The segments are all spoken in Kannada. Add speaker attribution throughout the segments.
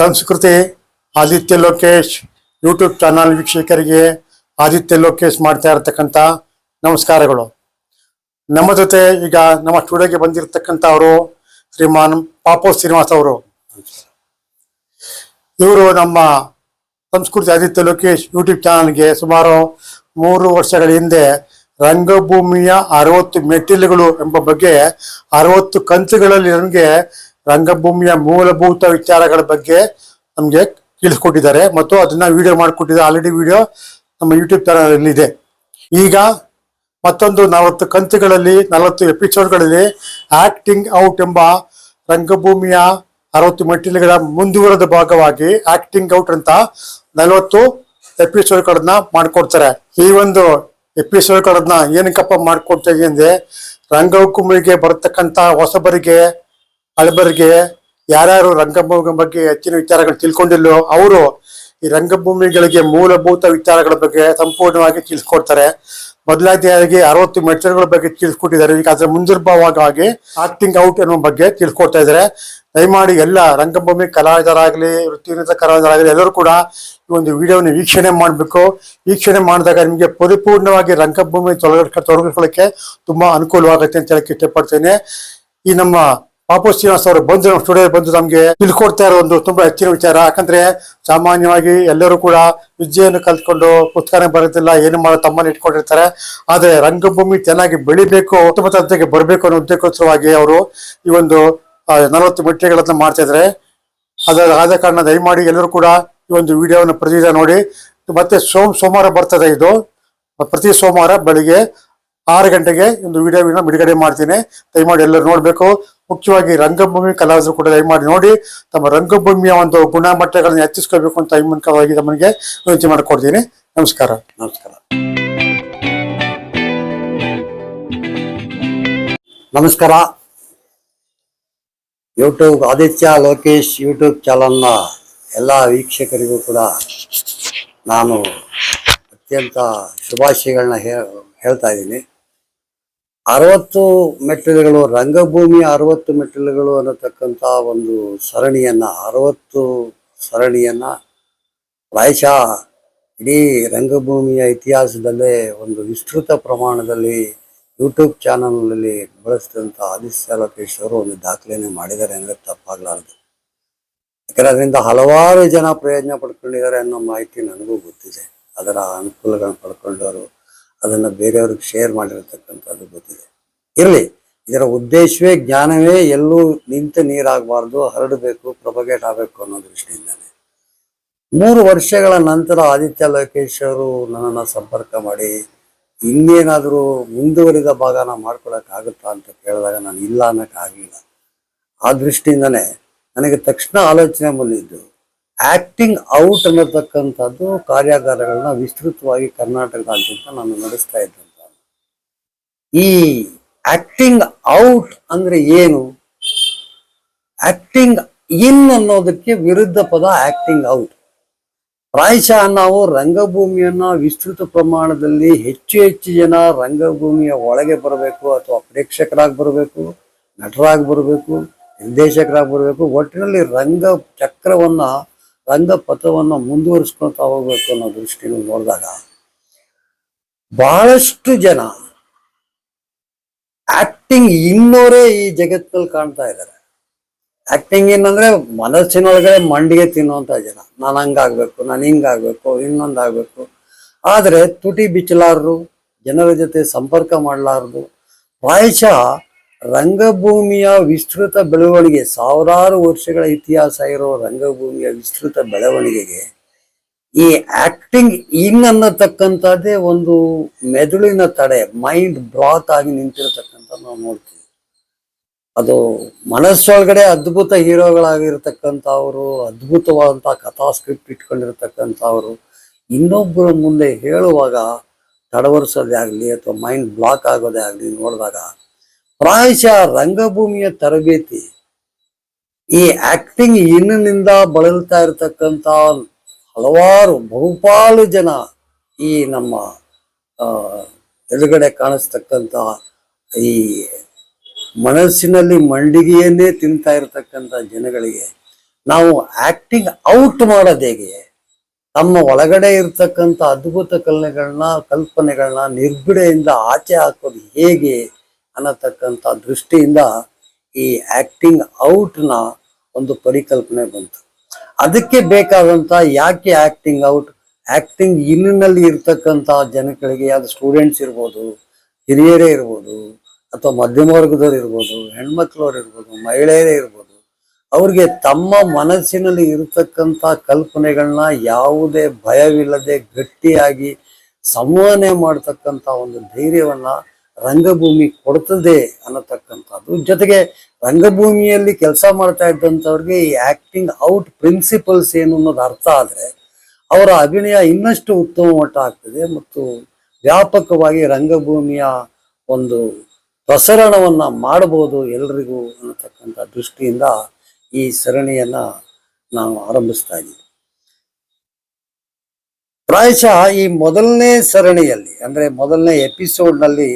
Speaker 1: ಸಂಸ್ಕೃತಿ, ಆದಿತ್ಯ ಲೋಕೇಶ್ ಯೂಟ್ಯೂಬ್ ಚಾನಲ್ ವೀಕ್ಷಕರಿಗೆ ಆದಿತ್ಯ ಲೋಕೇಶ್ ಮಾಡ್ತಾ ಇರತಕ್ಕಂಥ ನಮಸ್ಕಾರಗಳು. ನಮ್ಮ ಜೊತೆ ಈಗ ನಮ್ಮ ಸ್ಟುಡಿಯೋಗೆ ಬಂದಿರತಕ್ಕಂಥವರು ಶ್ರೀಮಾನ್ ಪಾಪು ಶ್ರೀನಿವಾಸ್ ಅವರು. ಇವರು ನಮ್ಮ ಸಂಸ್ಕೃತಿ ಆದಿತ್ಯ ಲೋಕೇಶ್ ಯೂಟ್ಯೂಬ್ ಚಾನಲ್ಗೆ ಸುಮಾರು ಮೂರು ವರ್ಷಗಳ ಹಿಂದೆ ರಂಗಭೂಮಿಯ ಅರವತ್ತು ಮೆಟ್ಟಿಲುಗಳು ಎಂಬ ಬಗ್ಗೆ ಅರವತ್ತು ಕಂತುಗಳಲ್ಲಿ ನನಗೆ ರಂಗಭೂಮಿಯ ಮೂಲಭೂತ ವಿಚಾರಗಳ ಬಗ್ಗೆ ನಮಗೆ ತಿಳಿಸ್ಕೊಟ್ಟಿದ್ದಾರೆ ಮತ್ತು ಅದನ್ನ ವಿಡಿಯೋ ಮಾಡಿಕೊಟ್ಟಿದ್ದಾರೆ. ಆಲ್ರೆಡಿ ವಿಡಿಯೋ ನಮ್ಮ ಯೂಟ್ಯೂಬ್ ಚಾನಲ್ ಇದೆ ಈಗ ಮತ್ತೊಂದು ನಲವತ್ತು ಕಂತುಗಳಲ್ಲಿ, ನಲವತ್ತು ಎಪಿಸೋಡ್ಗಳಲ್ಲಿ ಆಕ್ಟಿಂಗ್ ಔಟ್ ಎಂಬ ರಂಗಭೂಮಿಯ ಅರವತ್ತು ಮೆಟ್ಟಿಲುಗಳ ಮುಂದುವರೆದ ಭಾಗವಾಗಿ ಆಕ್ಟಿಂಗ್ ಔಟ್ ಅಂತ ನಲವತ್ತು ಎಪಿಸೋಡ್ಗಳನ್ನ ಮಾಡ್ಕೊಡ್ತಾರೆ. ಈ ಒಂದು ಎಪಿಸೋಡ್ಗಳನ್ನ ಏನಕ್ಕಪ್ಪ ಮಾಡ್ಕೊಡ್ತಾ ಅಂದ್ರೆ ರಂಗಭೂಮಿಗೆ ಬರತಕ್ಕಂತ ಹೊಸಬರಿಗೆ ಹಳಬರಿಗೆ ಯಾರ್ಯಾರು ರಂಗಭೂಮಿ ಬಗ್ಗೆ ಹೆಚ್ಚಿನ ವಿಚಾರಗಳು ತಿಳ್ಕೊಂಡಿಲ್ಲೋ ಅವರು ಈ ರಂಗಭೂಮಿಗಳಿಗೆ ಮೂಲಭೂತ ವಿಚಾರಗಳ ಬಗ್ಗೆ ಸಂಪೂರ್ಣವಾಗಿ ತಿಳಿಸ್ಕೊಡ್ತಾರೆ. ಮೊದಲಾದಿಯಾಗಿ ಅರವತ್ತು ಮೆಚ್ಚರ್ಗಳ ಬಗ್ಗೆ ತಿಳಿಸ್ಕೊಟ್ಟಿದ್ದಾರೆ. ಈಗ ಅದರ ಆಕ್ಟಿಂಗ್ ಔಟ್ ಎನ್ನುವ ಬಗ್ಗೆ ತಿಳಿಸ್ಕೊಡ್ತಾ ಇದ್ದಾರೆ. ದಯಮಾಡಿ ಎಲ್ಲ ರಂಗಭೂಮಿ ಕಲಾವಿದರಾಗಲಿ, ವೃತ್ತಿನಿರತ ಕಲಾವಿದರಾಗಲಿ ಎಲ್ಲರೂ ಕೂಡ ಈ ಒಂದು ವಿಡಿಯೋವನ್ನು ವೀಕ್ಷಣೆ ಮಾಡಬೇಕು. ವೀಕ್ಷಣೆ ಮಾಡಿದಾಗ ನಿಮಗೆ ಪರಿಪೂರ್ಣವಾಗಿ ರಂಗಭೂಮಿ ತೊಡಗ ತೊಡಗಿಸ್ಕೊಳ್ಳೋಕ್ಕೆ ತುಂಬ ಅನುಕೂಲವಾಗುತ್ತೆ ಅಂತ ಹೇಳಕ್ಕೆ ಇಷ್ಟಪಡ್ತೇನೆ. ಈ ನಮ್ಮ ಪಾಪು ಅವರು ಬಂದು ನಮ್ಮ ಸ್ಟುಡಿಯೋ ಬಂದು ನಮಗೆ ತಿಳ್ಕೊಡ್ತಾ ಇರೋ ಒಂದು ತುಂಬಾ ಹೆಚ್ಚಿನ ವಿಚಾರ. ಯಾಕಂದ್ರೆ ಸಾಮಾನ್ಯವಾಗಿ ಎಲ್ಲರೂ ಕೂಡ ವಿದ್ಯೆಯನ್ನು ಕಲ್ತ್ಕೊಂಡು ಪುಸ್ತಕನೇ ಬರೋದಿಲ್ಲ, ಏನು ಮಾಡೋ, ತಮ್ಮನ್ನು ಇಟ್ಕೊಂಡಿರ್ತಾರೆ. ಆದ್ರೆ ರಂಗಭೂಮಿ ಚೆನ್ನಾಗಿ ಬೆಳಿಬೇಕು ಉತ್ತಮ ತಂತ್ರಕ್ಕೆ ಬರಬೇಕು ಅನ್ನೋ ಉದ್ದೇಶಕ್ಕೋಸ್ಕರವಾಗಿ ಅವರು ಈ ಒಂದು ನಲವತ್ತು ಮೆಟ್ಟಿಗಳನ್ನ ಮಾಡ್ತಾ ಇದ್ದಾರೆ. ಅದರ, ಆದ ಕಾರಣ ದಯಮಾಡಿ ಎಲ್ಲರೂ ಕೂಡ ಈ ಒಂದು ವಿಡಿಯೋವನ್ನು ಪ್ರತಿದಿನ ನೋಡಿ. ಮತ್ತೆ ಸೋಮ್, ಸೋಮವಾರ ಬರ್ತದೆ ಇದು. ಪ್ರತಿ ಸೋಮವಾರ ಬೆಳಿಗ್ಗೆ ಆರು ಗಂಟೆಗೆ ಒಂದು ವಿಡಿಯೋ ಬಿಡುಗಡೆ ಮಾಡ್ತೀನಿ. ದಯಮಾಡಿ ಎಲ್ಲರೂ ನೋಡಬೇಕು. ಮುಖ್ಯವಾಗಿ ರಂಗಭೂಮಿ ಕಲಾವಿದರು ಕೂಡ ದಯಮಾಡಿ ನೋಡಿ ತಮ್ಮ ರಂಗಭೂಮಿಯ ಒಂದು ಗುಣಮಟ್ಟಗಳನ್ನು ಹೆಚ್ಚಿಸ್ಕೋಬೇಕು ಅಂತ ಈ ತಮಗೆ ವಿನಂತಿ ಮಾಡಿಕೊಡ್ತೀನಿ. ನಮಸ್ಕಾರ.
Speaker 2: ನಮಸ್ಕಾರ. ನಮಸ್ಕಾರ. ಯೂಟ್ಯೂಬ್ ಆದಿತ್ಯ ಲೋಕೇಶ್ ಯೂಟ್ಯೂಬ್ ಚಾನಲ್ನ ಎಲ್ಲ ವೀಕ್ಷಕರಿಗೂ ಕೂಡ ನಾನು ಅತ್ಯಂತ ಶುಭಾಶಯಗಳನ್ನ ಹೇಳ್ತಾ ಇದ್ದೀನಿ. ಅರವತ್ತು ಮೆಟ್ಟಿಲುಗಳು ರಂಗಭೂಮಿಯ ಅರವತ್ತು ಮೆಟ್ಟಿಲುಗಳು ಅನ್ನತಕ್ಕಂಥ ಒಂದು ಸರಣಿಯನ್ನ, ಅರವತ್ತು ಸರಣಿಯನ್ನ ಪ್ರಾಯಶಃ ಇಡೀ ರಂಗಭೂಮಿಯ ಇತಿಹಾಸದಲ್ಲೇ ಒಂದು ವಿಸ್ತೃತ ಪ್ರಮಾಣದಲ್ಲಿ ಯೂಟ್ಯೂಬ್ ಚಾನಲ್ನಲ್ಲಿ ಬಳಸಿದಂಥ ಆದಿತ್ಯ ಲೋಕೇಶ್ ಅವರು ಒಂದು ದಾಖಲೆಯನ್ನು ಮಾಡಿದ್ದಾರೆ ಅಂದರೆ ತಪ್ಪಾಗಲಾರದು. ಯಾಕಂದ್ರೆ ಅದರಿಂದ ಹಲವಾರು ಜನ ಪ್ರಯೋಜನ ಪಡ್ಕೊಂಡಿದ್ದಾರೆ ಅನ್ನೋ ಮಾಹಿತಿ ನನಗೂ ಗೊತ್ತಿದೆ. ಅದರ ಅನುಕೂಲಗಳನ್ನು ಪಡ್ಕೊಂಡವರು ಅದನ್ನು ಬೇರೆಯವ್ರಿಗೆ ಶೇರ್ ಮಾಡಿರತಕ್ಕಂಥದ್ದು ಗೊತ್ತಿದೆ. ಇರಲಿ, ಇದರ ಉದ್ದೇಶವೇ, ಜ್ಞಾನವೇ ಎಲ್ಲೂ ನಿಂತು ನೀರಾಗಬಾರ್ದು, ಹರಡಬೇಕು ಪ್ರೊಪಗೇಟ್ ಆಗಬೇಕು ಅನ್ನೋ ದೃಷ್ಟಿಯಿಂದಾನೆ. ಮೂರು ವರ್ಷಗಳ ನಂತರ ಆದಿತ್ಯ ಲೋಕೇಶ್ ಅವರು ನನ್ನನ್ನು ಸಂಪರ್ಕ ಮಾಡಿ, ಇನ್ನೇನಾದರೂ ಮುಂದುವರಿದ ಭಾಗನ ಮಾಡ್ಕೊಳಕ್ಕಾಗುತ್ತಾ ಅಂತ ಕೇಳಿದಾಗ ನಾನು ಇಲ್ಲ ಅನ್ನೋಕ್ಕಾಗಲಿಲ್ಲ. ಆ ದೃಷ್ಟಿಯಿಂದನೇ ನನಗೆ ತಕ್ಷಣ ಆಲೋಚನೆ ಬಂದಿದ್ದು ಆಕ್ಟಿಂಗ್ ಔಟ್ ಅನ್ನತಕ್ಕಂಥದ್ದು ಕಾರ್ಯಾಗಾರಗಳನ್ನ ವಿಸ್ತೃತವಾಗಿ ಕರ್ನಾಟಕದಾದ್ಯಂತ ನಾನು ನಡೆಸ್ತಾ ಇದ್ದಂತ. ಈ ಆಕ್ಟಿಂಗ್ ಔಟ್ ಅಂದ್ರೆ ಏನು? ಆಕ್ಟಿಂಗ್ ಇನ್ ಅನ್ನೋದಕ್ಕೆ ವಿರುದ್ಧ ಪದ ಆಕ್ಟಿಂಗ್ ಔಟ್. ಪ್ರಾಯಶಃ ನಾವು ರಂಗಭೂಮಿಯನ್ನ ವಿಸ್ತೃತ ಪ್ರಮಾಣದಲ್ಲಿ ಹೆಚ್ಚು ಹೆಚ್ಚು ಜನ ರಂಗಭೂಮಿಯ ಒಳಗೆ ಬರಬೇಕು ಅಥವಾ ಪ್ರೇಕ್ಷಕರಾಗಿ ಬರಬೇಕು, ನಟರಾಗಿ ಬರಬೇಕು, ನಿರ್ದೇಶಕರಾಗಿ ಬರಬೇಕು. ಒಟ್ಟಿನಲ್ಲಿ ರಂಗ ಚಕ್ರವನ್ನ ರಂಗ ಪಥವನ್ನ ಮುಂದುವರಿಸ್ಕೊಳ್ತಾ ಹೋಗ್ಬೇಕು ಅನ್ನೋ ದೃಷ್ಟಿಯಲ್ಲಿ ನೋಡಿದಾಗ ಬಹಳಷ್ಟು ಜನ ಆಕ್ಟಿಂಗ್ ಇನ್ನೋರೇ ಈ ಜಗತ್ತಲ್ಲಿ ಕಾಣ್ತಾ ಇದ್ದಾರೆ. ಆಕ್ಟಿಂಗ್ ಏನಂದ್ರೆ ಮನಸ್ಸಿನೊಳಗಡೆ ಮಂಡಿಗೆ ತಿನ್ನುವಂತ ಜನ. ನಾನು ಹಂಗಾಗ್ಬೇಕು, ನಾನು ಹಿಂಗಾಗ್ಬೇಕು, ಇನ್ನೊಂದಾಗ್ಬೇಕು. ಆದ್ರೆ ತುಟಿ ಬಿಚ್ಚಲಾರರು, ಜನರ ಜೊತೆ ಸಂಪರ್ಕ ಮಾಡಲಾರದು, ಪ್ರಾಯಶಃ ರಂಗಭೂಮಿಯ ವಿಸ್ತೃತ ಬೆಳವಣಿಗೆ, ಸಾವಿರಾರು ವರ್ಷಗಳ ಇತಿಹಾಸ ಇರೋ ರಂಗಭೂಮಿಯ ವಿಸ್ತೃತ ಬೆಳವಣಿಗೆಗೆ ಈ ಆಕ್ಟಿಂಗ್ ಇನ್ ಅನ್ನತಕ್ಕಂಥದ್ದೇ ಒಂದು ಮೆದುಳಿನ ತಡೆ ಮೈಂಡ್ ಬ್ಲಾಕ್ ಆಗಿ ನಿಂತಿರತಕ್ಕಂಥ ನಾವು ನೋಡ್ತೀವಿ. ಅದು ಮನಸ್ಸೊಳಗಡೆ ಅದ್ಭುತ ಹೀರೋಗಳಾಗಿರ್ತಕ್ಕಂಥವ್ರು ಅದ್ಭುತವಾದಂಥ ಕಥಾ ಸ್ಕ್ರಿಪ್ಟ್ ಇಟ್ಕೊಂಡಿರ್ತಕ್ಕಂಥವ್ರು ಇನ್ನೊಬ್ಬರ ಮುಂದೆ ಹೇಳುವಾಗ ತಡವರ್ಸೋದೇ ಆಗಲಿ ಅಥವಾ ಮೈಂಡ್ ಬ್ಲಾಕ್ ಆಗೋದೇ ಆಗಲಿ ನೋಡಿದಾಗ ಪ್ರಾಯಶಃ ರಂಗಭೂಮಿಯ ತರಬೇತಿ. ಈ ಆಕ್ಟಿಂಗ್ ಇನ್ನಿನಿಂದ ಬಳಲ್ತಾ ಇರತಕ್ಕಂಥ ಹಲವಾರು ಬಹುಪಾಲು ಜನ ಈ ನಮ್ಮ ಎದುರುಗಡೆ ಕಾಣಿಸ್ತಕ್ಕಂಥ ಈ ಮನಸ್ಸಿನಲ್ಲಿ ಮಂಡಿಗೆಯನ್ನೇ ತಿಂತಾ ಇರತಕ್ಕಂಥ ಜನಗಳಿಗೆ ನಾವು ಆಕ್ಟಿಂಗ್ ಔಟ್ ಮಾಡೋದು ಹೇಗೆ? ನಮ್ಮ ಒಳಗಡೆ ಇರತಕ್ಕಂಥ ಅದ್ಭುತ ಕಲ್ಪನೆಗಳನ್ನ ಕಲ್ಪನೆಗಳನ್ನ ನಿರ್ಬಿಡೆಯಿಂದ ಆಚೆ ಹಾಕೋದು ಹೇಗೆ? ಅನ್ನತಕ್ಕಂಥ ದೃಷ್ಟಿಯಿಂದ ಈ ಆಕ್ಟಿಂಗ್ ಔಟ್ನ ಒಂದು ಪರಿಕಲ್ಪನೆ ಬಂತು. ಅದಕ್ಕೆ ಬೇಕಾದಂತ ಯಾಕೆ ಆಕ್ಟಿಂಗ್ ಔಟ್ ಆಕ್ಟಿಂಗ್ ಇನ್ನಿನಲ್ಲಿ ಇರ್ತಕ್ಕಂಥ ಜನಗಳಿಗೆ, ಯಾವ್ದು ಸ್ಟೂಡೆಂಟ್ಸ್ ಇರ್ಬೋದು, ಹಿರಿಯರೇ ಇರ್ಬೋದು, ಅಥವಾ ಮಧ್ಯಮ ವರ್ಗದವ್ರು ಇರ್ಬೋದು, ಹೆಣ್ಮಕ್ಳವ್ರು ಇರ್ಬೋದು, ಮಹಿಳೆಯರೇ ಇರ್ಬೋದು, ಅವ್ರಿಗೆ ತಮ್ಮ ಮನಸ್ಸಿನಲ್ಲಿ ಇರತಕ್ಕಂಥ ಕಲ್ಪನೆಗಳನ್ನ ಯಾವುದೇ ಭಯವಿಲ್ಲದೆ ಗಟ್ಟಿಯಾಗಿ ಸಂವಹನೆ ಮಾಡ್ತಕ್ಕಂಥ ಒಂದು ಧೈರ್ಯವನ್ನ ರಂಗಭೂಮಿ ಕೊಡ್ತದೆ ಅನ್ನತಕ್ಕಂಥದ್ದು. ಜೊತೆಗೆ ರಂಗಭೂಮಿಯಲ್ಲಿ ಕೆಲಸ ಮಾಡ್ತಾ ಇದ್ದಂಥವ್ರಿಗೆ ಈ ಆಕ್ಟಿಂಗ್ ಔಟ್ ಪ್ರಿನ್ಸಿಪಲ್ಸ್ ಏನು ಅನ್ನೋದು ಅರ್ಥ ಆದರೆ ಅವರ ಅಭಿನಯ ಇನ್ನಷ್ಟು ಉತ್ತಮ ಮಟ್ಟ ಆಗ್ತದೆ ಮತ್ತು ವ್ಯಾಪಕವಾಗಿ ರಂಗಭೂಮಿಯ ಒಂದು ಪ್ರಸರಣವನ್ನು ಮಾಡಬಹುದು ಎಲ್ರಿಗೂ ಅನ್ನತಕ್ಕಂಥ ದೃಷ್ಟಿಯಿಂದ ಈ ಸರಣಿಯನ್ನು ನಾವು ಆರಂಭಿಸ್ತಾ ಇದ್ದೀವಿ. ಪ್ರಾಯಶಃ ಈ ಮೊದಲನೇ ಸರಣಿಯಲ್ಲಿ ಅಂದ್ರೆ ಮೊದಲನೇ ಎಪಿಸೋಡ್ನಲ್ಲಿ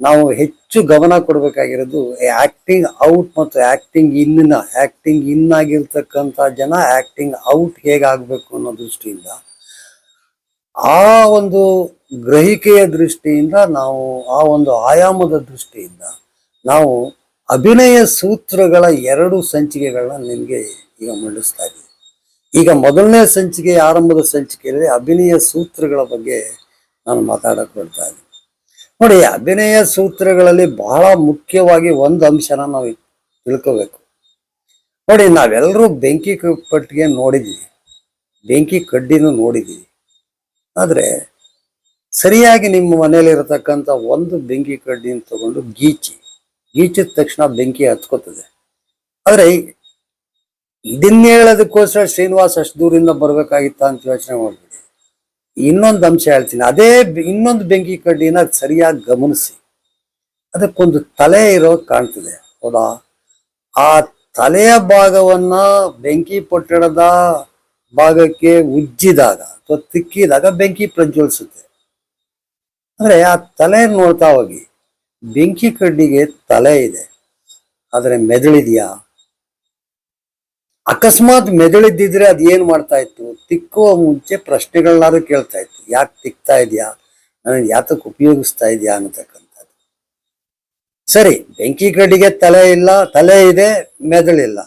Speaker 2: ನಾವು ಹೆಚ್ಚು ಗಮನ ಕೊಡಬೇಕಾಗಿರೋದು ಆಕ್ಟಿಂಗ್ ಔಟ್ ಮತ್ತು ಆಕ್ಟಿಂಗ್ ಇನ್ನ ಆಕ್ಟಿಂಗ್ ಇನ್ ಆಗಿರ್ತಕ್ಕಂಥ ಜನ ಆಕ್ಟಿಂಗ್ ಔಟ್ ಹೇಗಾಗಬೇಕು ಅನ್ನೋ ದೃಷ್ಟಿಯಿಂದ ಆ ಒಂದು ಗ್ರಹಿಕೆಯ ದೃಷ್ಟಿಯಿಂದ ನಾವು ಆ ಒಂದು ಆಯಾಮದ ದೃಷ್ಟಿಯಿಂದ ನಾವು ಅಭಿನಯ ಸೂತ್ರಗಳ ಎರಡು ಸಂಚಿಕೆಗಳನ್ನ ನಿಮಗೆ ಈಗ ಮಂಡಿಸ್ತಾ ಇದ್ದೀವಿ ಈಗ ಮೊದಲನೇ ಸಂಚಿಕೆ, ಆರಂಭದ ಸಂಚಿಕೆಯಲ್ಲಿ ಅಭಿನಯ ಸೂತ್ರಗಳ ಬಗ್ಗೆ ನಾನು ಮಾತಾಡಕ್ಕೆ ಬರ್ತಾ ಇದ್ದೀನಿ. ನೋಡಿ ಅಭಿನಯ ಸೂತ್ರಗಳಲ್ಲಿ ಬಹಳ ಮುಖ್ಯವಾಗಿ ಒಂದು ಅಂಶನ ನಾವು ತಿಳ್ಕೋಬೇಕು. ನೋಡಿ ನಾವೆಲ್ಲರೂ ಬೆಂಕಿ ಕಟ್ಟಿಗೆ ನೋಡಿದ್ದೀವಿ. ಬೆಂಕಿ ಕಡ್ಡಿನೂ ನೋಡಿದ್ದೀವಿ. ಆದರೆ, ಸರಿಯಾಗಿ ನಿಮ್ಮ ಮನೆಯಲ್ಲಿರತಕ್ಕಂಥ ಒಂದು ಬೆಂಕಿ ಕಡ್ಡಿನ ತಗೊಂಡು ಗೀಚಿ, ಗೀಚಿದ ತಕ್ಷಣ ಬೆಂಕಿ ಹತ್ಕೋತದೆ. ಆದರೆ, ಇದನ್ನೇಳೋದಕ್ಕೋಸ್ಕರ ಶ್ರೀನಿವಾಸ್ ಅಷ್ಟು ದೂರಿಂದ ಬರಬೇಕಾಗಿತ್ತ ಅಂತ ಯೋಚನೆ ಮಾಡ್ಬಿಡಿ ಇನ್ನೊಂದು ಅಂಶ ಹೇಳ್ತೀನಿ. ಅದೇ ಇನ್ನೊಂದು ಬೆಂಕಿ ಕಡ್ಡಿನ ಸರಿಯಾಗಿ ಗಮನಿಸಿ. ಅದಕ್ಕೊಂದು ತಲೆ ಇರೋದು ಕಾಣ್ತಿದೆ. ಹೌದಾ? ಆ ತಲೆಯ ಭಾಗವನ್ನ ಬೆಂಕಿ ಪೊಟ್ಟಣದ ಭಾಗಕ್ಕೆ ಉಜ್ಜಿದಾಗ, ಅಥವಾ ತಿಕ್ಕಿದಾಗ ಬೆಂಕಿ ಪ್ರಜ್ವಲಿಸುತ್ತೆ. ಅಂದ್ರೆ ಆ ತಲೆ ನೋಡ್ತಾ ಹೋಗಿ, ಬೆಂಕಿ ಕಡ್ಡಿಗೆ ತಲೆ ಇದೆ. ಆದರೆ ಮೆದುಳಿದ್ಯಾ? ಅಕಸ್ಮಾತ್ ಮೆದುಳಿದ್ದಿದ್ರೆ ಅದ್ ಏನ್ ಮಾಡ್ತಾ ಇತ್ತು? ತಿಕ್ಕುವ ಮುಂಚೆ ಪ್ರಶ್ನೆಗಳನ್ನಾದ್ರೂ ಕೇಳ್ತಾ ಇತ್ತು. ಯಾಕೆ ತಿಕ್ತಾ ಇದೆಯಾ? ನನಗೆ ಯಾತಕ್ಕೆ ಉಪಯೋಗಿಸ್ತಾ ಇದೆಯಾ ಅನ್ನತಕ್ಕಂಥದ್ದು. ಸರಿ, ಬೆಂಕಿ ಕಡ್ಡಿಗೆ ತಲೆ ಇಲ್ಲ, ತಲೆ ಇದೆ, ಮೆದುಳಿಲ್ಲ.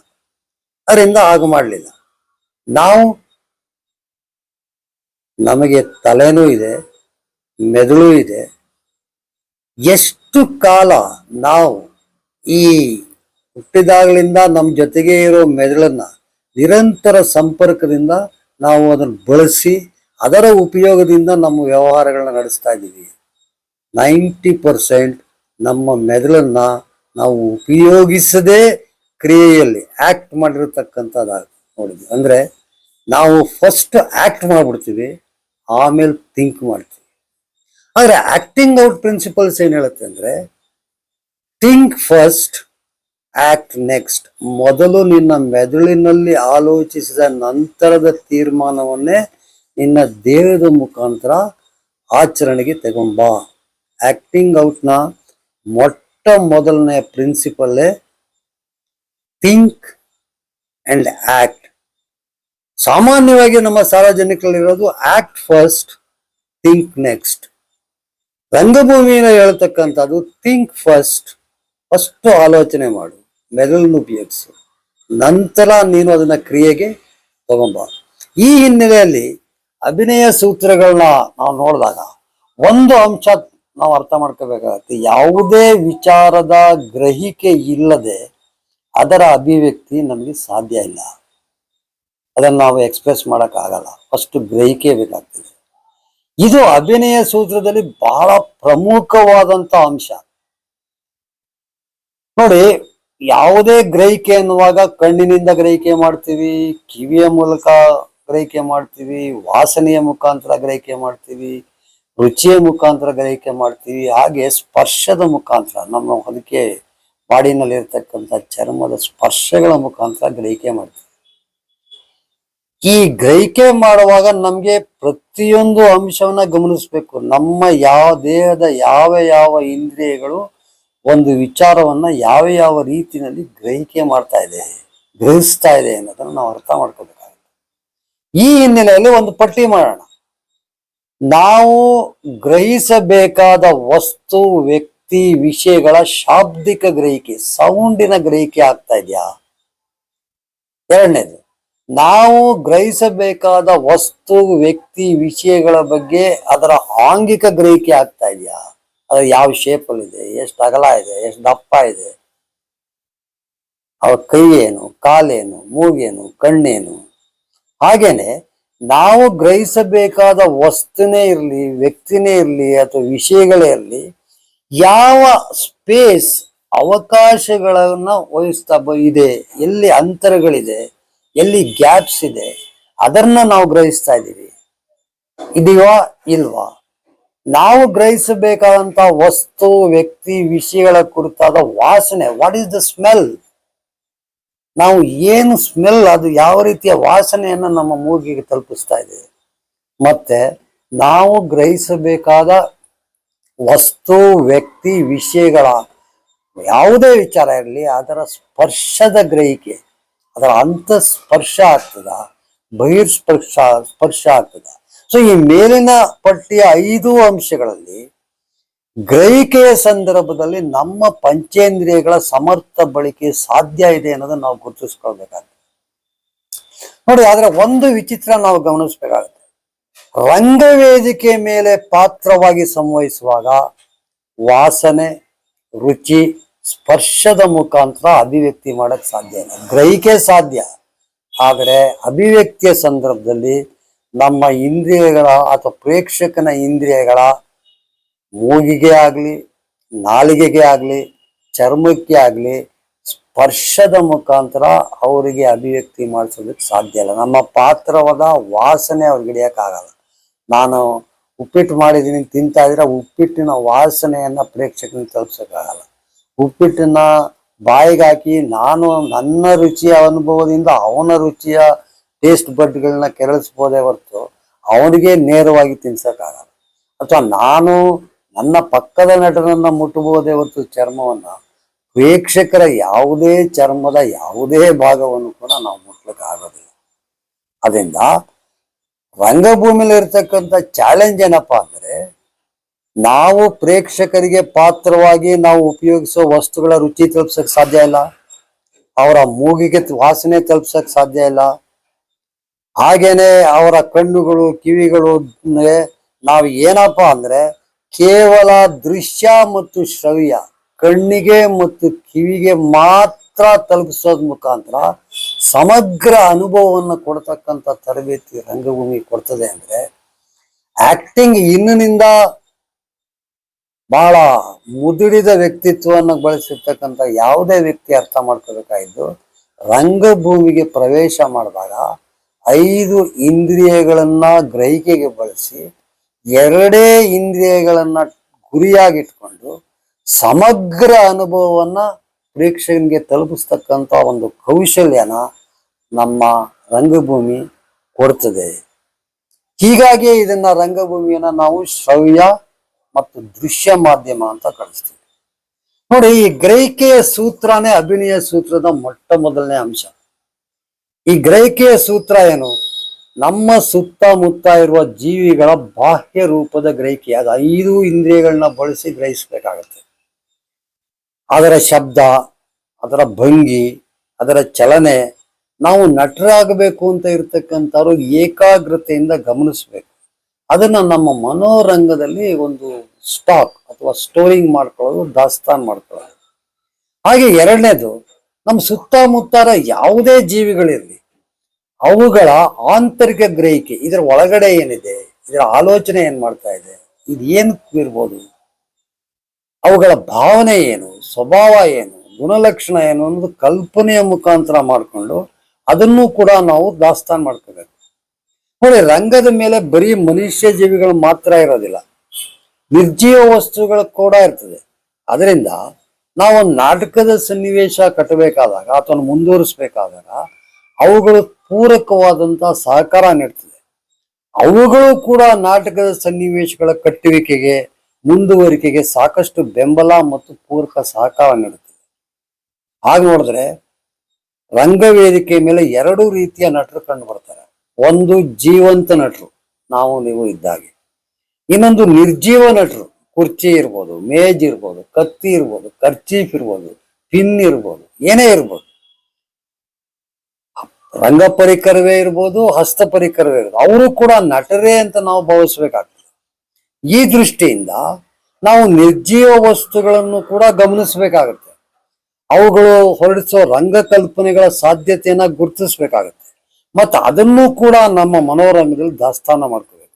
Speaker 2: ಅದರಿಂದ ಆಗ ಮಾಡಲಿಲ್ಲ. ನಾವು ನಮಗೆ ತಲೆನೂ ಇದೆ, ಮೆದುಳು ಇದೆ. ಎಷ್ಟು ಕಾಲ ನಾವು ಈ ಹುಟ್ಟಿದಾಗಲಿಂದ ನಮ್ಮ ಜೊತೆಗೆ ಇರೋ ಮೆದುಳನ್ನು ನಿರಂತರ ಸಂಪರ್ಕದಿಂದ ನಾವು ಅದನ್ನು ಬಳಸಿ ಅದರ ಉಪಯೋಗದಿಂದ ನಮ್ಮ ವ್ಯವಹಾರಗಳನ್ನ ನಡೆಸ್ತಾ ಇದ್ದೀವಿ ನೈಂಟಿ ಪರ್ಸೆಂಟ್ ನಮ್ಮ ಮೆದುಳನ್ನ ನಾವು ಉಪಯೋಗಿಸದೇ ಕ್ರಿಯೆಯಲ್ಲಿ ಆಕ್ಟ್ ಮಾಡಿರತಕ್ಕಂಥದ್ದು ನೋಡಿದ್ವಿ. ಅಂದ್ರೆ ನಾವು ಫಸ್ಟ್ ಆಕ್ಟ್ ಮಾಡ್ಬಿಡ್ತೀವಿ, ಆಮೇಲೆ ಥಿಂಕ್ ಮಾಡ್ತೀವಿ. ಆದರೆ ಆಕ್ಟಿಂಗ್ ಔಟ್ ಪ್ರಿನ್ಸಿಪಲ್ಸ್ ಏನು ಹೇಳುತ್ತೆ ಅಂದ್ರೆ ಥಿಂಕ್ ಫಸ್ಟ್ ಆಕ್ಟ್ ನೆಕ್ಸ್ಟ್ ಮೊದಲು ನಿನ್ನ ಮೆದುಳಿನಲ್ಲಿ ಆಲೋಚಿಸಿದ ನಂತರದ ತೀರ್ಮಾನವನ್ನೇ ನಿನ್ನ ದೇಹದ ಮುಖಾಂತರ ಆಚರಣೆಗೆ ತಗೊಂಬ ಆಕ್ಟಿಂಗ್ ಔಟ್ನ ಮೊಟ್ಟ ಮೊದಲನೇ ಪ್ರಿನ್ಸಿಪಲ್ಲೇ ಥಿಂಕ್ ಅಂಡ್ ಆಕ್ಟ್ ಸಾಮಾನ್ಯವಾಗಿ ನಮ್ಮ ಸಾರ್ವಜನಿಕರಲ್ಲಿರೋದು ಆಕ್ಟ್ ಫಸ್ಟ್ ಥಿಂಕ್ ನೆಕ್ಸ್ಟ್ ರಂಗಭೂಮಿಯನ್ನು ಹೇಳ್ತಕ್ಕಂಥದ್ದು ಥಿಂಕ್ ಫಸ್ಟ್ ಫಸ್ಟ್ ಆಲೋಚನೆ ಮಾಡು. ಮೆದುಳನ್ನು ಉಪಯೋಗಿಸು ನಂತರ ನೀನು ಅದನ್ನ ಕ್ರಿಯೆಗೆ ತಗೊಂಬ ಈ ಹಿನ್ನೆಲೆಯಲ್ಲಿ ಅಭಿನಯ ಸೂತ್ರಗಳನ್ನ ನಾವು ನೋಡಿದಾಗ ಒಂದು ಅಂಶ ನಾವು ಅರ್ಥ ಮಾಡ್ಕೋಬೇಕಾಗತ್ತೆ. ಯಾವುದೇ ವಿಚಾರದ ಗ್ರಹಿಕೆ ಇಲ್ಲದೆ ಅದರ ಅಭಿವ್ಯಕ್ತಿ ನಮಗೆ ಸಾಧ್ಯ ಇಲ್ಲ. ಅದನ್ನು ನಾವು ಎಕ್ಸ್ಪ್ರೆಸ್ ಮಾಡೋಕ್ಕಾಗಲ್ಲ ಫಸ್ಟ್ ಗ್ರಹಿಕೆ ಬೇಕಾಗ್ತದೆ. ಇದು ಅಭಿನಯ ಸೂತ್ರದಲ್ಲಿ ಬಹಳ ಪ್ರಮುಖವಾದಂತ ಅಂಶ. ನೋಡಿ ಯಾವುದೇ ಗ್ರಹಿಕೆ ಅನ್ನುವಾಗ ಕಣ್ಣಿನಿಂದ ಗ್ರಹಿಕೆ ಮಾಡ್ತೀವಿ, ಕಿವಿಯ ಮೂಲಕ ಗ್ರಹಿಕೆ ಮಾಡ್ತೀವಿ, ವಾಸನೆಯ ಮುಖಾಂತರ ಗ್ರಹಿಕೆ ಮಾಡ್ತೀವಿ, ರುಚಿಯ ಮುಖಾಂತರ ಗ್ರಹಿಕೆ ಮಾಡ್ತೀವಿ, ಹಾಗೆ ಸ್ಪರ್ಶದ ಮುಖಾಂತರ, ನಮ್ಮ ಹೊದಿಕೆ ಬಾಡಿನಲ್ಲಿ ಇರ್ತಕ್ಕಂಥ ಚರ್ಮದ ಸ್ಪರ್ಶಗಳ ಮುಖಾಂತರ ಗ್ರಹಿಕೆ ಮಾಡ್ತೀವಿ. ಈ ಗ್ರಹಿಕೆ ಮಾಡುವಾಗ ನಮ್ಗೆ ಪ್ರತಿಯೊಂದು ಅಂಶವನ್ನ ಗಮನಿಸ್ಬೇಕು. ನಮ್ಮ ಯಾವ ದೇಹದ ಯಾವ ಯಾವ ಇಂದ್ರಿಯಗಳು ಒಂದು ವಿಚಾರವನ್ನ ಯಾವ ಯಾವ ರೀತಿನಲ್ಲಿ ಗ್ರಹಿಕೆ ಮಾಡ್ತಾ ಇದೆ, ಗ್ರಹಿಸ್ತಾ ಇದೆ ಅನ್ನೋದನ್ನ ನಾವು ಅರ್ಥ ಮಾಡ್ಕೋಬೇಕಾಗುತ್ತೆ ಈ ಹಿನ್ನೆಲೆಯಲ್ಲಿ ಒಂದು ಪಟ್ಟಿ ಮಾಡೋಣ. ನಾವು ಗ್ರಹಿಸಬೇಕಾದ ವಸ್ತು, ವ್ಯಕ್ತಿ, ವಿಷಯಗಳ ಶಾಬ್ದಿಕ ಗ್ರಹಿಕೆ, ಸೌಂಡಿನ ಗ್ರಹಿಕೆ ಆಗ್ತಾ ಇದೆಯಾ? ಎರಡನೇದು, ನಾವು ಗ್ರಹಿಸಬೇಕಾದ ವಸ್ತು, ವ್ಯಕ್ತಿ, ವಿಷಯಗಳ ಬಗ್ಗೆ ಅದರ ಆಂಗಿಕ ಗ್ರಹಿಕೆ ಆಗ್ತಾ ಇದೆಯಾ? ಅದು ಯಾವ ಇದೆ, ಎಷ್ಟು ಅಗಲ ಇದೆ, ಎಷ್ಟು ದಪ್ಪ ಇದೆ. ಅವ್ರ ಕೈ ಏನು ಕಾಲೇನು ಮೂಗೇನು ಕಣ್ಣೇನು ಹಾಗೇನೆ ನಾವು ಗ್ರಹಿಸಬೇಕಾದ ವಸ್ತುನೇ ಇರಲಿ, ವ್ಯಕ್ತಿನೇ ಇರಲಿ ಅಥವಾ ವಿಷಯಗಳೇ ಇರಲಿ, ಯಾವ ಸ್ಪೇಸ್ ಅವಕಾಶಗಳನ್ನ ವಹಿಸ್ತಾ ಇದೆ, ಎಲ್ಲಿ ಅಂತರಗಳಿದೆ, ಎಲ್ಲಿ ಗ್ಯಾಪ್ಸ್ ಇದೆ, ಅದನ್ನ ನಾವು ಗ್ರಹಿಸ್ತಾ ಇದ್ದೀವಿ. ಇದೆಯೋ ಇಲ್ವಾ? ನಾವು ಗ್ರಹಿಸಬೇಕಾದಂತ ವಸ್ತು, ವ್ಯಕ್ತಿ, ವಿಷಯಗಳ ಕುರಿತಾದ ವಾಸನೆ ವಾಟ್ ಈಸ್ ದ ಸ್ಮೆಲ್ ನಾವು ಏನು ಸ್ಮೆಲ್ ಅದು ಯಾವ ರೀತಿಯ ವಾಸನೆಯನ್ನು ನಮ್ಮ ಮೂಗಿಗೆ ತಲುಪಿಸ್ತಾ ಇದೆ ಮತ್ತೆ ನಾವು ಗ್ರಹಿಸಬೇಕಾದ ವಸ್ತು, ವ್ಯಕ್ತಿ, ವಿಷಯಗಳ ಯಾವುದೇ ವಿಚಾರ ಇರಲಿ, ಅದರ ಸ್ಪರ್ಶದ ಗ್ರಹಿಕೆ, ಅದರ ಅಂತ ಸ್ಪರ್ಶ ಆಗ್ತದ, ಬಹಿರ್ಸ್ಪರ್ಶ, ಸ್ಪರ್ಶ ಆಗ್ತದ. ಸೊ ಈ ಮೇಲಿನ ಪಟ್ಟಿಯ ಐದು ಅಂಶಗಳಲ್ಲಿ ಗ್ರಹಿಕೆಯ ಸಂದರ್ಭದಲ್ಲಿ ನಮ್ಮ ಪಂಚೇಂದ್ರಿಯಗಳ ಸಮರ್ಥ ಬಳಕೆ ಸಾಧ್ಯ ಇದೆ ಅನ್ನೋದನ್ನ ನಾವು ಗುರುತಿಸ್ಕೊಳ್ಬೇಕಾಗುತ್ತೆ ನೋಡಿ ಆದ್ರೆ ಒಂದು ವಿಚಿತ್ರ ನಾವು ಗಮನಿಸ್ಬೇಕಾಗುತ್ತೆ. ರಂಗವೇದಿಕೆ ಮೇಲೆ ಪಾತ್ರವಾಗಿ ಸಂವಹಿಸುವಾಗ ವಾಸನೆ, ರುಚಿ, ಸ್ಪರ್ಶದ ಮುಖಾಂತರ ಅಭಿವ್ಯಕ್ತಿ ಮಾಡಕ್ ಸಾಧ್ಯ ಇಲ್ಲ. ಗ್ರಹಿಕೆ ಸಾಧ್ಯ, ಆದರೆ ಅಭಿವ್ಯಕ್ತಿಯ ಸಂದರ್ಭದಲ್ಲಿ ನಮ್ಮ ಇಂದ್ರಿಯಗಳ ಅಥವಾ ಪ್ರೇಕ್ಷಕನ ಇಂದ್ರಿಯಗಳ ಮೂಗಿಗೆ ಆಗಲಿ, ನಾಲಿಗೆಗೆ ಆಗಲಿ, ಚರ್ಮಕ್ಕೆ ಆಗಲಿ, ಸ್ಪರ್ಶದ ಮುಖಾಂತರ ಅವರಿಗೆ ಅಭಿವ್ಯಕ್ತಿ ಮಾಡಿಸೋದಕ್ಕೆ ಸಾಧ್ಯ ಇಲ್ಲ. ನಮ್ಮ ಪಾತ್ರವಾದ ವಾಸನೆ ಅವ್ರಿಗೆ ಹಿಡಿಯೋಕ್ಕಾಗಲ್ಲ ನಾನು ಉಪ್ಪಿಟ್ಟು ಮಾಡಿದ್ದೀನಿ ತಿಂತಾ ಇದ್ರೆ ಉಪ್ಪಿಟ್ಟಿನ ವಾಸನೆಯನ್ನ ಪ್ರೇಕ್ಷಕನಿಗೆ ತಲುಪಿಸೋಕ್ಕಾಗಲ್ಲ ಉಪ್ಪಿಟ್ಟನ್ನ ಬಾಯಿಗೆ ಹಾಕಿ ನಾನು ನನ್ನ ರುಚಿಯ ಅನುಭವದಿಂದ ಅವನ ರುಚಿಯ ಟೇಸ್ಟ್ ಬಡ್ಗಳನ್ನ ಕೆರಳಿಸ್ಬೋದೇ ಹೊರತು ಅವನಿಗೆ ನೇರವಾಗಿ ತಿನ್ಸಕ್ಕಾಗಲ್ಲ. ಅಥವಾ ನಾನು ನನ್ನ ಪಕ್ಕದ ನಟನನ್ನ ಮುಟ್ಟಬಹುದೇ ಹೊರತು ಚರ್ಮವನ್ನ ಪ್ರೇಕ್ಷಕರ ಯಾವುದೇ ಚರ್ಮದ ಯಾವುದೇ ಭಾಗವನ್ನು ಕೂಡ ನಾವು ಮುಟ್ಲಿಕ್ಕೆ ಆಗೋದಿಲ್ಲ ಅದರಿಂದ ರಂಗಭೂಮಿಲಿ ಇರ್ತಕ್ಕಂಥ ಚಾಲೆಂಜ್ ಏನಪ್ಪಾ ಅಂದ್ರೆ ನಾವು ಪ್ರೇಕ್ಷಕರಿಗೆ ಪಾತ್ರವಾಗಿ ನಾವು ಉಪಯೋಗಿಸೋ ವಸ್ತುಗಳ ರುಚಿ ತಲುಪ್ಸಕ್ ಸಾಧ್ಯ ಇಲ್ಲ. ಅವರ ಮೂಗಿಗೆ ವಾಸನೆ ತಲುಪ್ಸಕ್ ಸಾಧ್ಯ ಇಲ್ಲ. ಹಾಗೇನೆ ಅವರ ಕಣ್ಣುಗಳು, ಕಿವಿಗಳು ನಾವು ಏನಪ್ಪಾ ಅಂದ್ರೆ ಕೇವಲ ದೃಶ್ಯ ಮತ್ತು ಶ್ರವ್ಯ, ಕಣ್ಣಿಗೆ ಮತ್ತು ಕಿವಿಗೆ ಮಾತ್ರ ತಲುಪಿಸೋದ್ ಮುಖಾಂತರ ಸಮಗ್ರ ಅನುಭವವನ್ನು ಕೊಡ್ತಕ್ಕಂಥ ತರಬೇತಿ ರಂಗಭೂಮಿ ಕೊಡ್ತದೆ ಅಂದ್ರೆ ಆಕ್ಟಿಂಗ್ ಇನ್ನಿನಿಂದ ಬಹಳ ಮುದುಡಿದ ವ್ಯಕ್ತಿತ್ವವನ್ನು ಬಳಸಿರ್ತಕ್ಕಂಥ ಯಾವುದೇ ವ್ಯಕ್ತಿ ಅರ್ಥ ಮಾಡ್ಕೋಬೇಕಾಯಿತು ರಂಗಭೂಮಿಗೆ ಪ್ರವೇಶ ಮಾಡಿದಾಗ ಐದು ಇಂದ್ರಿಯಗಳನ್ನ ಗ್ರಹಿಕೆಗೆ ಬಳಸಿ ಎರಡೇ ಇಂದ್ರಿಯಗಳನ್ನ ಗುರಿಯಾಗಿಟ್ಕೊಂಡು ಸಮಗ್ರ ಅನುಭವವನ್ನ ಪ್ರೇಕ್ಷಕನಿಗೆ ತಲುಪಿಸ್ತಕ್ಕಂಥ ಒಂದು ಕೌಶಲ್ಯನ ನಮ್ಮ ರಂಗಭೂಮಿ ಕೊಡ್ತದೆ. ಹೀಗಾಗಿ ಇದನ್ನ ರಂಗಭೂಮಿಯನ್ನ ನಾವು ಶ್ರವ್ಯ ಮತ್ತು ದೃಶ್ಯ ಮಾಧ್ಯಮ ಅಂತ ಕಳಿಸ್ತೀವಿ. ನೋಡಿ, ಈ ಗ್ರಹಿಕೆಯ ಸೂತ್ರನೇ ಅಭಿನಯ ಸೂತ್ರದ ಮೊಟ್ಟ ಮೊದಲನೇ ಅಂಶ. ಈ ಗ್ರಹಿಕೆಯ ಸೂತ್ರ ಏನು? ನಮ್ಮ ಸುತ್ತಮುತ್ತ ಇರುವ ಜೀವಿಗಳ ಬಾಹ್ಯ ರೂಪದ ಗ್ರಹಿಕೆ, ಅದು ಐದು ಇಂದ್ರಿಯಗಳನ್ನ ಬಳಸಿ ಗ್ರಹಿಸಬೇಕಾಗತ್ತೆ. ಅದರ ಶಬ್ದ, ಅದರ ಭಂಗಿ, ಅದರ ಚಲನೆ, ನಾವು ನಟರಾಗಬೇಕು ಅಂತ ಇರತಕ್ಕಂಥವ್ರು ಏಕಾಗ್ರತೆಯಿಂದ ಗಮನಿಸಬೇಕು. ಅದನ್ನ ನಮ್ಮ ಮನೋರಂಗದಲ್ಲಿ ಒಂದು ಸ್ಟಾಕ್ ಅಥವಾ ಸ್ಟೋರಿಂಗ್ ಮಾಡ್ಕೊಳ್ಳೋದು, ದಾಸ್ತಾನ್ ಮಾಡ್ಕೊಳ್ಳೋದು. ಹಾಗೆ ಎರಡನೇದು ನಮ್ಮ ಸುತ್ತಮುತ್ತರ ಯಾವುದೇ ಜೀವಿಗಳಿರಲಿ, ಅವುಗಳ ಆಂತರಿಕ ಗ್ರಹಿಕೆ, ಇದರ ಒಳಗಡೆ ಏನಿದೆ, ಇದರ ಆಲೋಚನೆ ಏನ್ ಮಾಡ್ತಾ ಇದೆ, ಇದು ಏನು ಇರ್ಬೋದು? ಅವುಗಳ ಭಾವನೆ ಏನು, ಸ್ವಭಾವ ಏನು, ಗುಣಲಕ್ಷಣ ಏನು ಅನ್ನೋದು ಕಲ್ಪನೆಯ ಮುಖಾಂತರ ಮಾಡಿಕೊಂಡು ಅದನ್ನು ಕೂಡ ನಾವು ದಾಸ್ತಾನು ಮಾಡ್ಕೋಬೇಕು. ನೋಡಿ, ರಂಗದ ಮೇಲೆ ಬರೀ ಮನುಷ್ಯ ಜೀವಿಗಳು ಮಾತ್ರ ಇರೋದಿಲ್ಲ, ನಿರ್ಜೀವ ವಸ್ತುಗಳು ಕೂಡ ಇರ್ತದೆ. ಅದರಿಂದ ನಾವು ನಾಟಕದ ಸನ್ನಿವೇಶ ಕಟ್ಟಬೇಕಾದಾಗ ಅಥವಾ ಮುಂದುವರಿಸ್ಬೇಕಾದಾಗ ಅವುಗಳು ಪೂರಕವಾದಂತಹ ಸಹಕಾರ ನೀಡ್ತದೆ. ಅವುಗಳು ಕೂಡ ನಾಟಕದ ಸನ್ನಿವೇಶಗಳ ಕಟ್ಟುವಿಕೆಗೆ, ಮುಂದುವರಿಕೆಗೆ ಸಾಕಷ್ಟು ಬೆಂಬಲ ಮತ್ತು ಪೂರಕ ಸಹಕಾರ ನೀಡುತ್ತದೆ ಹಾಗೆ ನೋಡಿದ್ರೆ ರಂಗವೇದಿಕೆ ಮೇಲೆ ಎರಡು ರೀತಿಯ ನಟರು ಕಂಡು ಬರ್ತಾರೆ ಒಂದು ಜೀವಂತ ನಟರು, ನಾವು ನೀವು ಇದ್ದಾಗೆ. ಇನ್ನೊಂದು ನಿರ್ಜೀವ ನಟರು ಕುರ್ಚಿ ಇರ್ಬೋದು, ಮೇಜ್ ಇರ್ಬೋದು, ಕತ್ತಿ ಇರ್ಬೋದು, ಕರ್ಚೀಫ್ ಇರ್ಬೋದು, ಪಿನ್ ಇರ್ಬೋದು, ಏನೇ ಇರ್ಬೋದು. ರಂಗ ಪರಿಕರವೇ ಇರ್ಬೋದು, ಹಸ್ತ ಪರಿಕರವೇ ಇರ್ಬೋದು. ಅವರು ಕೂಡ ನಟರೇ ಅಂತ ನಾವು ಭಾವಿಸ್ಬೇಕಾಗ್ತದೆ. ಈ ದೃಷ್ಟಿಯಿಂದ ನಾವು ನಿರ್ಜೀವ ವಸ್ತುಗಳನ್ನು ಕೂಡ ಗಮನಿಸಬೇಕಾಗುತ್ತೆ. ಅವುಗಳು ಹೊರಡಿಸೋ ರಂಗಕಲ್ಪನೆಗಳ ಸಾಧ್ಯತೆಯನ್ನ ಗುರುತಿಸ್ಬೇಕಾಗುತ್ತೆ. ಮತ್ತು ಅದನ್ನು ಕೂಡ ನಮ್ಮ ಮನೋರಂಗದಲ್ಲಿ ದಾಸ್ತಾನ ಮಾಡ್ಕೋಬೇಕು.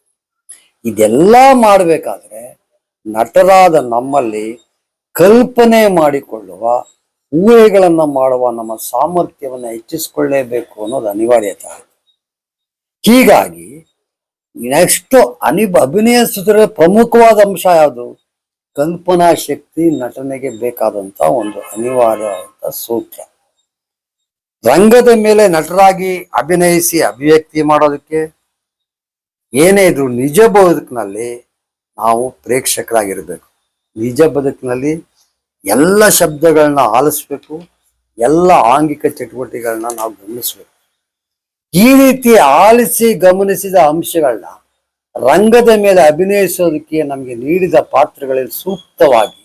Speaker 2: ಇದೆಲ್ಲ ಮಾಡಬೇಕಾದ್ರೆ ನಟರಾದ ನಮ್ಮಲ್ಲಿ ಕಲ್ಪನೆ ಮಾಡಿಕೊಳ್ಳುವ, ಊಹೆಗಳನ್ನ ಮಾಡುವ ನಮ್ಮ ಸಾಮರ್ಥ್ಯವನ್ನು ಹೆಚ್ಚಿಸಿಕೊಳ್ಳೇಬೇಕು ಅನ್ನೋದು ಅನಿವಾರ್ಯತೆ. ಹೀಗಾಗಿ, ನೆಕ್ಸ್ಟ್ ಅನಿ ಅಭಿನಯಿಸಿದ್ರೆ ಪ್ರಮುಖವಾದ ಅಂಶ ಯಾವುದು ಕಲ್ಪನಾ ಶಕ್ತಿ ನಟನೆಗೆ ಬೇಕಾದಂತ ಒಂದು ಅನಿವಾರ್ಯವಾದಂತ ಸೂತ್ರ ರಂಗದ ಮೇಲೆ ನಟರಾಗಿ ಅಭಿನಯಿಸಿ ಅಭಿವ್ಯಕ್ತಿ ಮಾಡೋದಕ್ಕೆ ಏನೇ ಇದ್ರು ನಿಜ ಬದುಕಿನಲ್ಲಿ ನಾವು ಪ್ರೇಕ್ಷಕರಾಗಿರಬೇಕು. ನಿಜ ಬದುಕಿನಲ್ಲಿ ಎಲ್ಲ ಶಬ್ದಗಳನ್ನ ಆಲಿಸ್ಬೇಕು, ಎಲ್ಲ ಆಂಗಿಕ ಚಟುವಟಿಕೆಗಳನ್ನ ನಾವು ಗಮನಿಸ್ಬೇಕು. ಈ ರೀತಿ ಆಲಿಸಿ ಗಮನಿಸಿದ ಅಂಶಗಳನ್ನ ರಂಗದ ಮೇಲೆ ಅಭಿನಯಿಸೋದಕ್ಕೆ ನಮಗೆ ನೀಡಿದ ಪಾತ್ರಗಳಲ್ಲಿ ಸೂಕ್ತವಾಗಿ,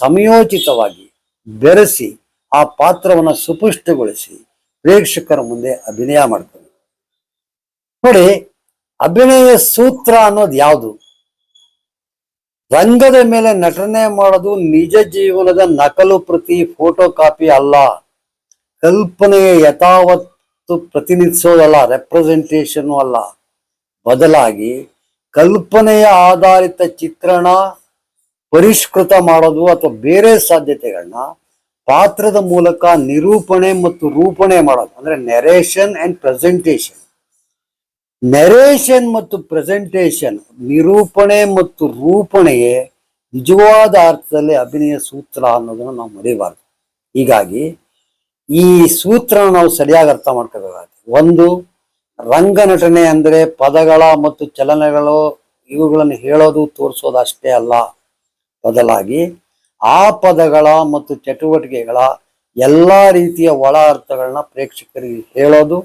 Speaker 2: ಸಮಯೋಚಿತವಾಗಿ ಬೆರೆಸಿ ಆ ಪಾತ್ರವನ್ನು ಸುಪುಷ್ಟಗೊಳಿಸಿ ಪ್ರೇಕ್ಷಕರ ಮುಂದೆ ಅಭಿನಯ ಮಾಡ್ತಾರೆ ನೋಡಿ, ಅಭಿನಯ ಸೂತ್ರ ಅನ್ನೋದು ಯಾವುದು? ರಂಗದ ಮೇಲೆ ನಟನೆ ಮಾಡೋದು ನಿಜ ಜೀವನದ ನಕಲು ಪ್ರತಿ ಫೋಟೋ ಕಾಪಿ ಅಲ್ಲ. ಕಲ್ಪನೆಯ ಯಥಾವತ್ತು ಪ್ರತಿನಿಧಿಸೋದಲ್ಲ ರೆಪ್ರೆಸೆಂಟೇಷನ್ ಅಲ್ಲ. ಬದಲಾಗಿ ಕಲ್ಪನೆಯ ಆಧಾರಿತ ಚಿತ್ರಣ ಪರಿಷ್ಕೃತ ಮಾಡೋದು ಅಥವಾ ಬೇರೆ ಸಾಧ್ಯತೆಗಳನ್ನ ಪಾತ್ರದ ಮೂಲಕ ನಿರೂಪಣೆ ಮತ್ತು ರೂಪಣೆ ಮಾಡೋದು. ಅಂದ್ರೆ ನೆರೇಷನ್ ಅಂಡ್ ಪ್ರೆಸೆಂಟೇಷನ್ ನೆರೇಷನ್ ಮತ್ತು ಪ್ರೆಸೆಂಟೇಷನ್ ನಿರೂಪಣೆ ಮತ್ತು ರೂಪಣೆಯೇ ನಿಜವಾದ ಅರ್ಥದಲ್ಲಿ ಅಭಿನಯ ಸೂತ್ರ ಅನ್ನೋದನ್ನು ನಾವು ಮರಿಬಾರ್ದು. ಹೀಗಾಗಿ ಈ ಸೂತ್ರ ನಾವು ಸರಿಯಾಗಿ ಅರ್ಥ ಮಾಡ್ಕೋಬೇಕಾಗುತ್ತೆ. ಒಂದು, ರಂಗ ನಟನೆ ಅಂದ್ರೆ ಪದಗಳ ಮತ್ತು ಚಲನೆಗಳು ಇವುಗಳನ್ನು ಹೇಳೋದು ತೋರಿಸೋದು ಅಷ್ಟೇ ಅಲ್ಲ. ಬದಲಾಗಿ ಆ ಪದಗಳ ಮತ್ತು ಚಟುವಟಿಕೆಗಳ ಎಲ್ಲ ರೀತಿಯ ಒಳ ಅರ್ಥಗಳನ್ನ ಪ್ರೇಕ್ಷಕರಿಗೆ ಹೇಳೋದು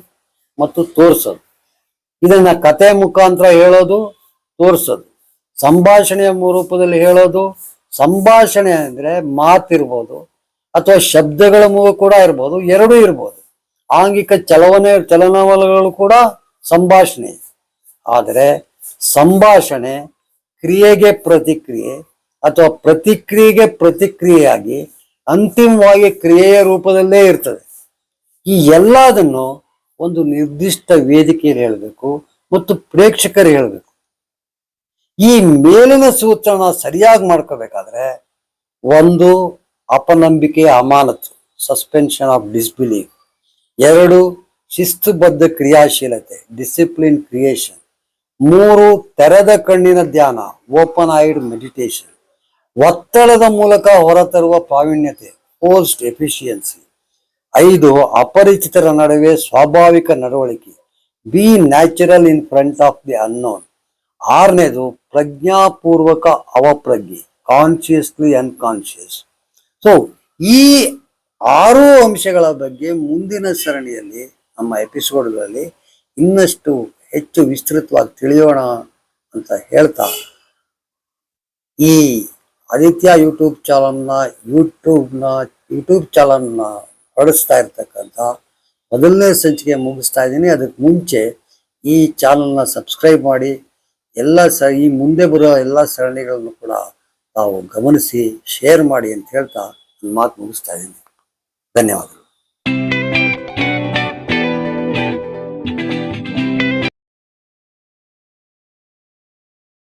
Speaker 2: ಮತ್ತು ತೋರಿಸೋದು. ಇದನ್ನ ಕತೆ ಮುಖಾಂತರ ಹೇಳೋದು ತೋರಿಸೋದು. ಸಂಭಾಷಣೆಯ ರೂಪದಲ್ಲಿ ಹೇಳೋದು, ಸಂಭಾಷಣೆ ಅಂದ್ರೆ ಮಾತಿರ್ಬೋದು ಅಥವಾ ಶಬ್ದಗಳ ಮೂಲಕ ಕೂಡ ಇರ್ಬೋದು, ಎರಡೂ ಇರ್ಬೋದು. ಆಂಗಿಕ ಚಲವನೆ, ಚಲನವಲಗಳು ಕೂಡ ಸಂಭಾಷಣೆ. ಆದರೆ ಸಂಭಾಷಣೆ ಕ್ರಿಯೆಗೆ ಪ್ರತಿಕ್ರಿಯೆ ಅಥವಾ ಪ್ರತಿಕ್ರಿಯೆಗೆ ಪ್ರತಿಕ್ರಿಯೆಯಾಗಿ ಅಂತಿಮವಾಗಿ ಕ್ರಿಯೆಯ ರೂಪದಲ್ಲೇ ಇರ್ತದೆ. ಈ ಎಲ್ಲದನ್ನು ಒಂದು ನಿರ್ದಿಷ್ಟ ವೇದಿಕೆಯಲ್ಲಿ ಹೇಳಬೇಕು ಮತ್ತು ಪ್ರೇಕ್ಷಕರು ಹೇಳಬೇಕು. ಈ ಮೇಲಿನ ಸೂತ್ರನ ಸರಿಯಾಗಿ ಮಾಡ್ಕೋಬೇಕಾದ್ರೆ ಒಂದು ಅಪನಂಬಿಕೆ ಅಮಾನತು ಸಸ್ಪೆನ್ಷನ್ ಆಫ್ ಡಿಸ್ಬಿಲೀವ್ ಎರಡು, ಶಿಸ್ತುಬದ್ಧ ಕ್ರಿಯಾಶೀಲತೆ ಡಿಸಿಪ್ಲಿನ್ ಕ್ರಿಯೇಷನ್ ಮೂರು, ತೆರೆದ ಕಣ್ಣಿನ ಧ್ಯಾನ ಓಪನ್ ಐಡ್ ಮೆಡಿಟೇಷನ್ ಒತ್ತಡದ ಮೂಲಕ ಹೊರತರುವ ಪ್ರಾವೀಣ್ಯತೆ ಪೋಸ್ಟ್ ಎಫಿಷಿಯನ್ಸಿ ಐದು ಅಪರಿಚಿತರ ನಡುವೆ ಸ್ವಾಭಾವಿಕ ನಡವಳಿಕೆ. Be natural in front of the unknown ಆರನೇದು, ಪ್ರಜ್ಞಾಪೂರ್ವಕ ಅವಪ್ರಜ್ಞೆ. ಕಾನ್ಶಿಯಸ್ಲಿ ಅನ್ಕಾನ್ಶಿಯಸ್ ಸೊ ಈ ಆರು ಅಂಶಗಳ ಬಗ್ಗೆ ಮುಂದಿನ ಸರಣಿಯಲ್ಲಿ, ನಮ್ಮ ಎಪಿಸೋಡ್ಗಳಲ್ಲಿ ಇನ್ನಷ್ಟು ಹೆಚ್ಚು ವಿಸ್ತೃತವಾಗಿ ತಿಳಿಯೋಣ ಅಂತ ಹೇಳ್ತಾ, ಈ ಆದಿತ್ಯ ಯೂಟ್ಯೂಬ್ ಚಾನಲ್ನ ಯೂಟ್ಯೂಬ್ನ ಯೂಟ್ಯೂಬ್ ಚಾನಲ್ನ ಹೊರಡಿಸ್ತಾ ಇರ್ತಕ್ಕಂಥ ಮೊದಲನೇ ಸಂಚಿಕೆ ಮುಗಿಸ್ತಾ ಇದ್ದೀನಿ. ಅದಕ್ಕೆ ಮುಂಚೆ ಈ ಚಾನಲ್ನ ಸಬ್ಸ್ಕ್ರೈಬ್ ಮಾಡಿ, ಎಲ್ಲ ಸ, ಈ ಮುಂದೆ ಬರೋ ಎಲ್ಲ ಸರಣಿಗಳನ್ನು ಕೂಡ ತಾವು ಗಮನಿಸಿ, ಶೇರ್ ಮಾಡಿ ಅಂತ ಹೇಳ್ತಾ ನನ್ನ ಮಾತು ಮುಗಿಸ್ತಾ ಇದ್ದೀನಿ. ಧನ್ಯವಾದಗಳು.